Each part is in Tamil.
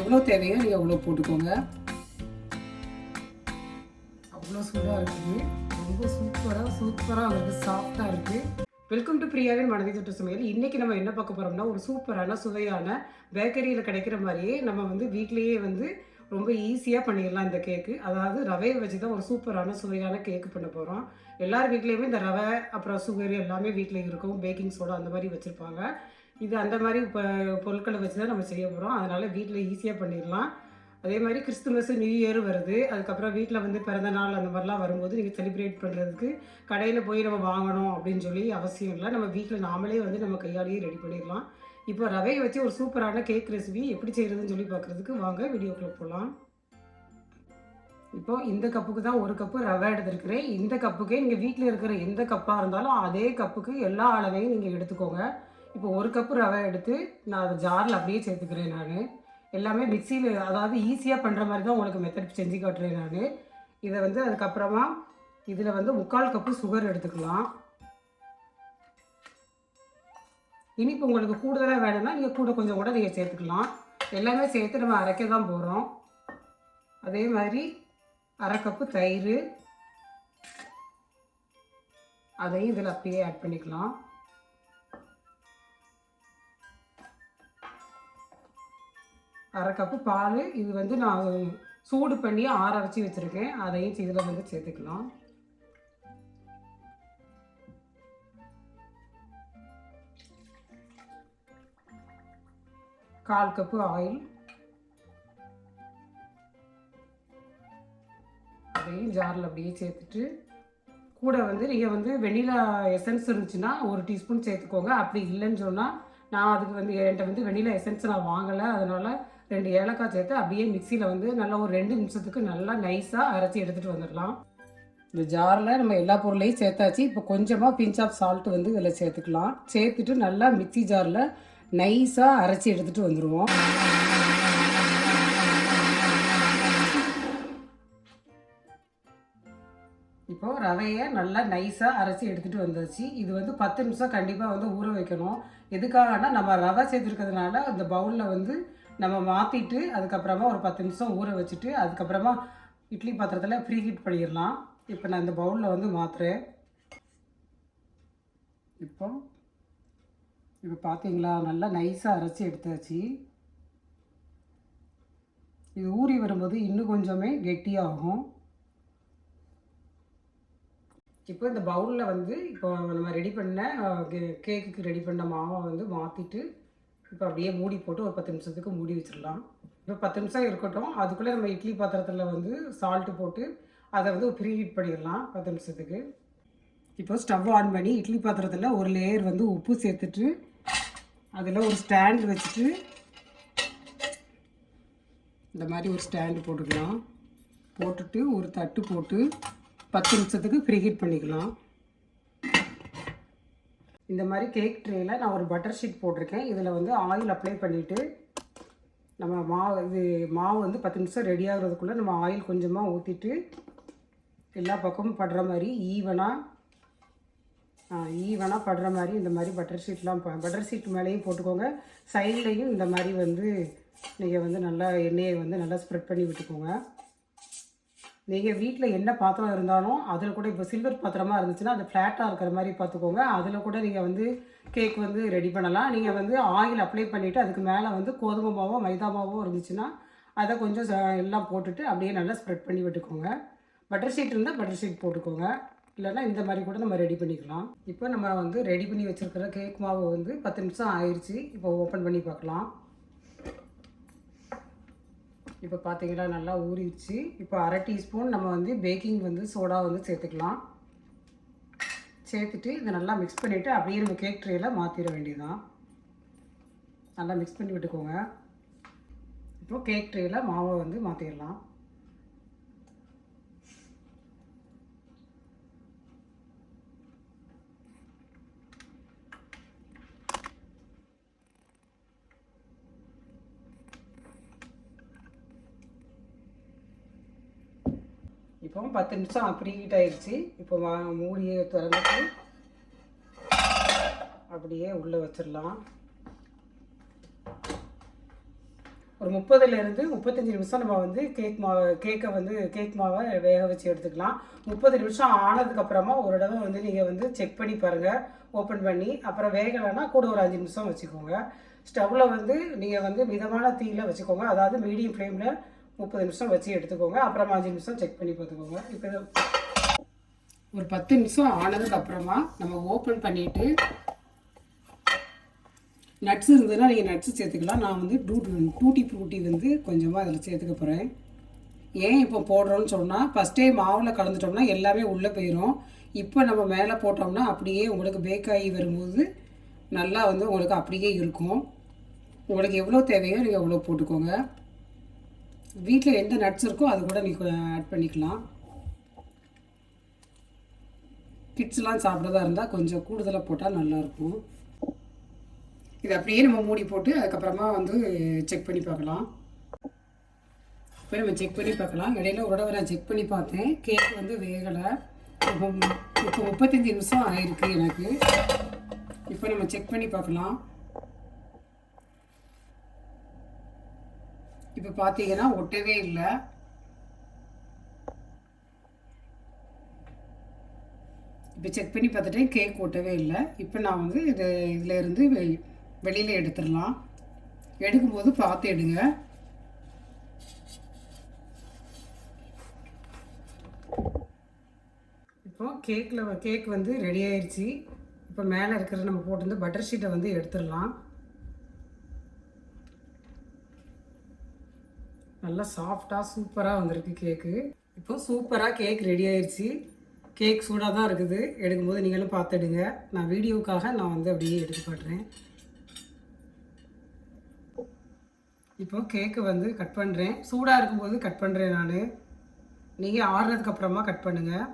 எவ்வளோ தேவையோ நீங்கள் அவ்வளோ போட்டுக்கோங்க. அவ்வளோ சூடாக இருக்குது ரொம்ப சூப்பராக சூப்பராக வந்து சாஃப்டாக இருக்குது வெல்கம் டு பிரியாவின் மனதை தொட்டு சமையல். இன்றைக்கி நம்ம என்ன பார்க்க போகிறோம்னா ஒரு சூப்பரான சுவையான பேக்கரியில் கிடைக்கிற மாதிரியே நம்ம வந்து வீட்லேயே வந்து ரொம்ப ஈஸியாக பண்ணிடலாம் இந்த கேக்கு அதாவது ரவையை வச்சு தான் ஒரு சூப்பரான சுவையான கேக்கு பண்ண போகிறோம் எல்லார் வீட்லேயுமே இந்த ரவை அப்புறம் சுகர் எல்லாமே வீட்டில் இருக்கும். பேக்கிங் சோடா அந்த மாதிரி வச்சுருப்பாங்க. இது அந்த மாதிரி இப்போ பொருட்களை வச்சு தான் நம்ம செய்ய போகிறோம் அதனால் வீட்டில் ஈஸியாக பண்ணிடலாம். அதே மாதிரி கிறிஸ்துமஸ் நியூ இயர் வருது. அதுக்கப்புறம் வீட்டில் வந்து பிறந்த நாள் அந்த மாதிரிலாம் வரும்போது நீங்கள் செலிப்ரேட் பண்ணுறதுக்கு கடையில் போய் நம்ம வாங்கணும் அப்படின்னு சொல்லி அவசியம் இல்லை. நம்ம வீட்டில் நாமளே வந்து நம்ம கையாலேயே ரெடி பண்ணிடலாம். இப்போ ரவையை வச்சு ஒரு சூப்பரான கேக் ரெசிபி எப்படி செய்கிறதுன்னு சொல்லி பார்க்குறதுக்கு வாங்க வீடியோக்குள்ளே போகலாம் இப்போ இந்த கப்புக்கு தான் ஒரு கப்பு ரவை எடுத்துருக்கிறேன். இந்த கப்புக்கே நீங்கள் வீட்டில் இருக்கிற எந்த கப்பாக இருந்தாலும் அதே கப்புக்கு எல்லா அளவையும் நீங்கள் எடுத்துக்கோங்க. இப்போ ஒரு கப்பு ரவை எடுத்து நான் அதை ஜாரில் அப்படியே சேர்த்துக்கிறேன் நான். எல்லாமே மிக்சியில் அதாவது ஈஸியாக பண்ணுற மாதிரி தான் உங்களுக்கு மெத்தட் செஞ்சு காட்டுறேன் நான். இதை வந்து அதுக்கப்புறமா இதில் வந்து முக்கால் கப்பு சுகர் எடுத்துக்கலாம். இனிப்பு உங்களுக்கு கூடுதலாக வேணும்னா நீங்கள் கூட கொஞ்சம் கூட நீங்கள் சேர்த்துக்கலாம். எல்லாமே சேர்த்து நம்ம அரைக்க தான் போகிறோம் அதே மாதிரி அரை கப்பு தயிர். அதையும் இதில் அப்படியே ஆட் பண்ணிக்கலாம். அரை கப்பு பால். இது வந்து நான் சூடு பண்ணி ஆற வச்சு வச்சுருக்கேன். அதையும் இதில் வந்து சேர்த்துக்கலாம். கால் கப்பு ஆயில். அதையும் ஜாரில் அப்படியே சேர்த்துட்டு கூட வந்து நீங்கள் வந்து வெண்ணிலா எசன்ஸ் இருந்துச்சுன்னா ஒரு டீஸ்பூன் சேர்த்துக்கோங்க. அப்படி இல்லைன்னு சொன்னால் நான் அதுக்கு வந்து என்கிட்ட வந்து வெண்ணிலா எசன்ஸ் நான் வாங்கலை. அதனால் ரெண்டு ஏலக்காய் சேர்த்து அப்படியே மிக்சியில் வந்து நல்லா ஒரு ரெண்டு நிமிஷத்துக்கு நல்லா நைஸாக அரைச்சி எடுத்துகிட்டு வந்துடலாம். இந்த ஜாரில் நம்ம எல்லா பொருளையும் சேர்த்தாச்சு. இப்போ கொஞ்சமாக பிஞ்ச் ஆஃப் சால்ட் வந்து இதில் சேர்த்துக்கலாம். சேர்த்துட்டு நல்லா மிக்சி ஜாரில் நைஸாக அரைச்சி எடுத்துகிட்டு வந்துடுவோம் இப்போது ரவையை நல்லா நைஸாக அரைச்சி எடுத்துகிட்டு வந்தாச்சு. இது வந்து பத்து நிமிஷம் கண்டிப்பாக வந்து ஊற வைக்கணும். எதுக்காகனா நம்ம ரவை சேர்த்துருக்கிறதுனால அந்த பவுலில் வந்து நம்ம மாற்றிட்டு அதுக்கப்புறமா ஒரு பத்து நிமிஷம் ஊற வச்சுட்டு அதுக்கப்புறமா இட்லி பாத்திரத்தில் ப்ரீ ஹீட் பண்ணிடலாம். இப்போ நான் இந்த பவுலில் வந்து மாற்றுறேன் இப்போ இப்போ பார்த்தீங்களா நல்லா நைஸாக அரைச்சி எடுத்தாச்சு. இது ஊறி வரும்போது இன்னும் கொஞ்சமே கெட்டியாகும். இப்போ இந்த பவுலில் வந்து இப்போ நம்ம ரெடி பண்ண கேக்குக்கு ரெடி பண்ண மாவை வந்து மாற்றிட்டு இப்போ அப்படியே மூடி போட்டு ஒரு பத்து நிமிஷத்துக்கு மூடி வச்சிடலாம். இப்போ பத்து நிமிஷம் இருக்கட்டும் அதுக்குள்ளே நம்ம இட்லி பாத்திரத்தில் வந்து சால்ட்டு போட்டு அதை வந்து ப்ரீ ஹீட் பண்ணிடலாம் பத்து நிமிஷத்துக்கு. இப்போ ஸ்டவ் ஆன் பண்ணி இட்லி பாத்திரத்தில் ஒரு லேயர் வந்து உப்பு சேர்த்துட்டு அதில் ஒரு ஸ்டாண்ட் வச்சுட்டு இந்த மாதிரி ஒரு ஸ்டாண்டு போட்டுக்கலாம். போட்டுட்டு ஒரு தட்டு போட்டு பத்து நிமிஷத்துக்கு ப்ரீ ஹீட் பண்ணிக்கலாம். இந்த மாதிரி கேக் ட்ரேயில் நான் ஒரு பட்டர் ஷீட் போட்டிருக்கேன். இதில் வந்து ஆயில் அப்ளை பண்ணிவிட்டு நம்ம மாவு இது மாவு வந்து பத்து நிமிஷம் ரெடி ஆகுறதுக்குள்ளே நம்ம ஆயில் கொஞ்சமாக ஊற்றிட்டு எல்லா பக்கமும் படுற மாதிரி ஈவனாக ஈவனாக படுற மாதிரி இந்த மாதிரி பட்டர் ஷீட்லாம் பட்டர் ஷீட் மேலேயும் போட்டுக்கோங்க. சைட்லேயும் இந்த மாதிரி வந்து நீங்கள் வந்து நல்லா எண்ணெயை வந்து நல்லா ஸ்ப்ரெட் பண்ணி விட்டுக்கோங்க. நீங்கள் வீட்டில் என்ன பாத்திரம் இருந்தாலும் அதில் கூட இப்போ சில்வர் பாத்திரமா இருந்துச்சுன்னா அது ஃப்ளாட்டாக இருக்கிற மாதிரி பார்த்துக்கோங்க அதில் கூட நீங்கள் வந்து கேக் வந்து ரெடி பண்ணலாம். நீங்கள் வந்து ஆயில் அப்ளை பண்ணிவிட்டு அதுக்கு மேலே வந்து கோதுமை மாவோ மைதா மாவோ இருந்துச்சுன்னா அதை கொஞ்சம் ச- எல்லாம் போட்டுட்டு அப்படியே நல்லா ஸ்ப்ரெட் பண்ணி விட்டுக்கோங்க. பட்டர் ஷீட் இருந்தால் பட்டர் ஷீட் போட்டுக்கோங்க. இல்லைன்னா இந்த மாதிரி கூட நம்ம ரெடி பண்ணிக்கலாம். இப்போ நம்ம வந்து ரெடி பண்ணி வச்சுருக்கிற கேக் மாவு வந்து பத்து நிமிஷம் ஆயிடுச்சு இப்போ ஓப்பன் பண்ணி பார்க்கலாம். இப்போ பார்த்தீங்கன்னா நல்லா ஊறிடுச்சு. இப்போ அரை டீஸ்பூன் நம்ம வந்து பேக்கிங் வந்து சோடா வந்து சேர்த்துக்கலாம். சேர்த்துட்டு இதை நல்லா மிக்ஸ் பண்ணிவிட்டு அப்படியே நம்ம கேக் ட்ரேயில் மாற்றிட வேண்டியதுதான். நல்லா மிக்ஸ் பண்ணி விட்டுக்கோங்க. இப்போ கேக் ட்ரேயில் மாவை வந்து மாற்றிடலாம் இப்போ பத்து நிமிஷம் அப்படி ஹீட் ஆயிடுச்சு. இப்போ வா- மூடியை திறந்துட்டு அப்படியே உள்ளே வச்சிடலாம். ஒரு முப்பதுலேருந்து முப்பத்தஞ்சு நிமிஷம் நம்ம வந்து கேக் மாவை கேக்கை வந்து கேக் மாவை வேக வச்சு எடுத்துக்கலாம். முப்பது நிமிஷம் ஆனதுக்கப்புறமா ஒரு தடவை வந்து நீங்கள் வந்து செக் பண்ணி பாருங்கள் ஓப்பன் பண்ணி அப்புறம் வேகலைன்னா கூட ஒரு அஞ்சு நிமிஷம் வச்சுக்கோங்க. ஸ்டவ்வில் வந்து நீங்கள் வந்து மிதமான தீயில் வச்சுக்கோங்க. அதாவது மீடியம் ஃப்ளேமில் முப்பது நிமிஷம் வச்சு எடுத்துக்கோங்க. அப்புறம் அஞ்சு நிமிஷம் செக் பண்ணி பார்த்துக்கோங்க. இப்போ ஒரு பத்து நிமிஷம் ஆனதுக்கு அப்புறமா நம்ம ஓப்பன் பண்ணிவிட்டு நட்ஸ் இருந்ததுன்னா நீங்கள் நட்ஸு சேர்த்துக்கலாம். நான் வந்து டூ டூட்டி ஃப்ரூட்டி வந்து கொஞ்சமாக அதில் சேர்த்துக்க போகிறேன் ஏன் இப்போ போடுறோன்னு சொன்னால் ஃபஸ்ட்டே மாவில் கலந்துட்டோம்னா எல்லாமே உள்ளே போயிடும் இப்போ நம்ம மேலே போட்டோம்னா அப்படியே உங்களுக்கு பேக் ஆகி வரும்போது நல்லா வந்து உங்களுக்கு அப்படியே இருக்கும். உங்களுக்கு எவ்வளோ தேவையோ நீங்கள் எவ்வளோ போட்டுக்கோங்க. வீட்டில் எந்த நட்ஸ் இருக்கோ அது கூட நீ ஆட் பண்ணிக்கலாம். கிட்ஸ்லாம் சாப்பிட்றதா இருந்தால் கொஞ்சம் கூடுதலாக போட்டால் நல்லாயிருக்கும் இது அப்படியே நம்ம மூடி போட்டு அதுக்கப்புறமா வந்து செக் பண்ணி பார்க்கலாம். இப்போ நம்ம செக் பண்ணி பார்க்கலாம். இடையில ஒரு தடவை நான் செக் பண்ணி பார்த்தேன். கேக் வந்து வேகலை. இப்போ இப்போ முப்பத்தஞ்சு நிமிஷம் ஆயிருக்கு எனக்கு. இப்போ நம்ம செக் பண்ணி பார்க்கலாம். இப்போ பார்த்தீங்கன்னா ஒட்டவே இல்லை. இப்போ செக் பண்ணி பார்த்துட்டேன் கேக் ஒட்டவே இல்லை. இப்போ நான் வந்து இது இதில் இருந்து வெளியில் எடுத்துடலாம். எடுக்கும்போது பார்த்து எடுங்க. இப்போ கேக்கில் கேக் வந்து ரெடி ஆயிடுச்சு இப்போ மேலே இருக்கிற நம்ம போட்டு வந்து பட்டர் ஷீட்டை வந்து எடுத்துடலாம். நல்லா சாஃப்டாக சூப்பராக வந்திருக்கு கேக்கு. இப்போ சூப்பராக கேக் ரெடி ஆயிடுச்சு கேக் சூடாக தான் இருக்குது. எடுக்கும்போது நீங்களும் பார்த்துடுங்க. நான் வீடியோவுக்காக நான் வந்து அப்படியே எடுத்து காட்டுறேன். இப்போ கேக்கு வந்து கட் பண்ணுறேன் சூடாக இருக்கும்போது கட் பண்ணுறேன் நான். நீங்கள் ஆறுனதுக்கப்புறமா கட் பண்ணுங்கள்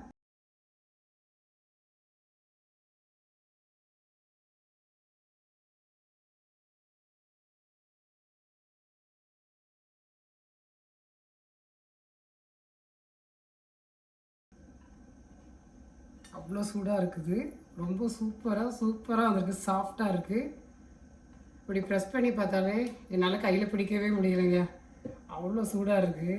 அவ்வளோ சூடாக இருக்குது. ரொம்ப சூப்பராக சூப்பராக வந்திருக்கு. சாஃப்டாக இருக்குது இப்படி ப்ரெஸ் பண்ணி பார்த்தாலே என்னால் கையில் பிடிக்கவே முடியலைங்க. அவ்வளோ சூடாக இருக்குது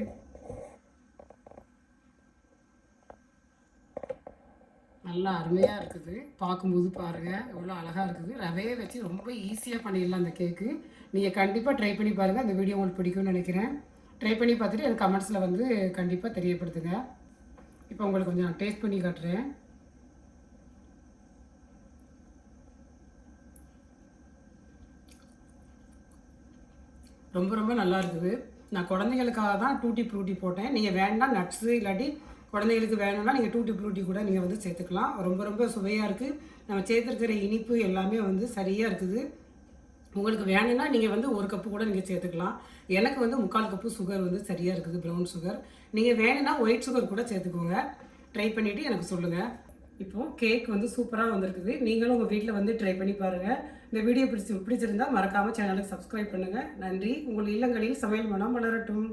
நல்லா அருமையாக இருக்குது. பார்க்கும்போது பாருங்கள் எவ்வளோ அழகாக இருக்குது. ரவையை வச்சு ரொம்ப ஈஸியாக பண்ணிடலாம் அந்த கேக்கு நீங்கள் கண்டிப்பாக ட்ரை பண்ணி பாருங்கள் அந்த வீடியோ உங்களுக்கு பிடிக்கும்னு நினைக்கிறேன். ட்ரை பண்ணி பார்த்துட்டு எனக்கு கமெண்ட்ஸில் வந்து கண்டிப்பாக தெரியப்படுத்துங்க. இப்போ உங்களுக்கு கொஞ்சம் டேஸ்ட் பண்ணி காட்டுறேன். ரொம்ப ரொம்ப நல்லா இருக்குது நான் குழந்தைங்களுக்காக தான் டூட்டி ஃப்ரூட்டி போட்டேன். நீங்கள் வேண்டாம் நட்ஸு இல்லாட்டி குழந்தைங்களுக்கு வேணும்னா நீங்கள் டூட்டி ஃப்ரூட்டி கூட நீங்கள் வந்து சேர்த்துக்கலாம். ரொம்ப ரொம்ப சுவையாக இருக்குது நம்ம சேர்த்துருக்கிற இனிப்பு எல்லாமே வந்து சரியாக இருக்குது. உங்களுக்கு வேணும்னா நீங்கள் வந்து ஒரு கப்பு கூட நீங்கள் சேர்த்துக்கலாம். எனக்கு வந்து முக்கால் கப்பு சுகர் வந்து சரியாக இருக்குது ப்ரௌன் சுகர் நீங்கள் வேணும்னா ஒயிட் சுகர் கூட சேர்த்துக்கோங்க. ட்ரை பண்ணிவிட்டு எனக்கு சொல்லுங்கள் இப்போது கேக் வந்து சூப்பராக வந்திருக்குது. நீங்களும் உங்கள் வீட்டில் வந்து ட்ரை பண்ணி பாருங்கள் இந்த வீடியோ பிடிச்சி பிடிச்சிருந்தா மறக்காமல் சேனலுக்கு சப்ஸ்கிரைப் பண்ணுங்கள் நன்றி. உங்கள் இல்லங்களில் சமையல் மனம் வளரட்டும்.